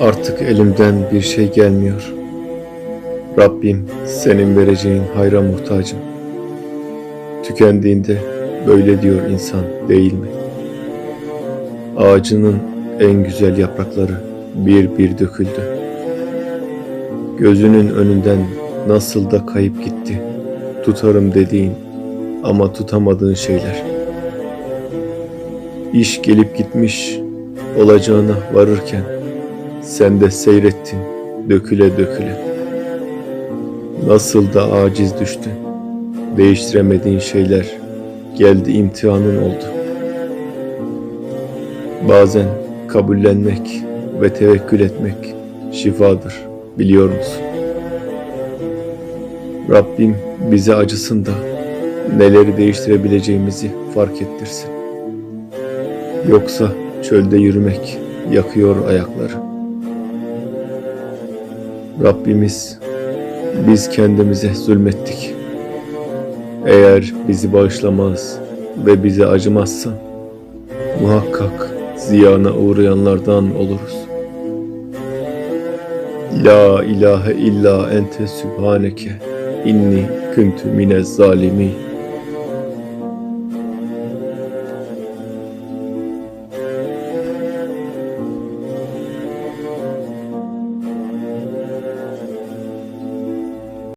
Artık elimden bir şey gelmiyor. Rabbim senin vereceğin hayra muhtacım. Tükendiğinde böyle diyor insan değil mi? Ağacının en güzel yaprakları bir bir döküldü. Gözünün önünden nasıl da kayıp gitti. Tutarım dediğin ama tutamadığın şeyler. İş gelip gitmiş olacağına varırken sen de seyrettin döküle döküle. Nasıl da aciz düştün. Değiştiremediğin şeyler geldi imtihanın oldu. Bazen kabullenmek ve tevekkül etmek şifadır biliyor musun? Rabbim bize acısın da neleri değiştirebileceğimizi fark ettirsin. Yoksa çölde yürümek yakıyor ayakları. Rabbimiz biz kendimize zulmettik. Eğer bizi bağışlamaz ve bize acımazsan muhakkak ziyana uğrayanlardan oluruz. La ilahe illa ente sübhaneke inni kuntu minez zalimin.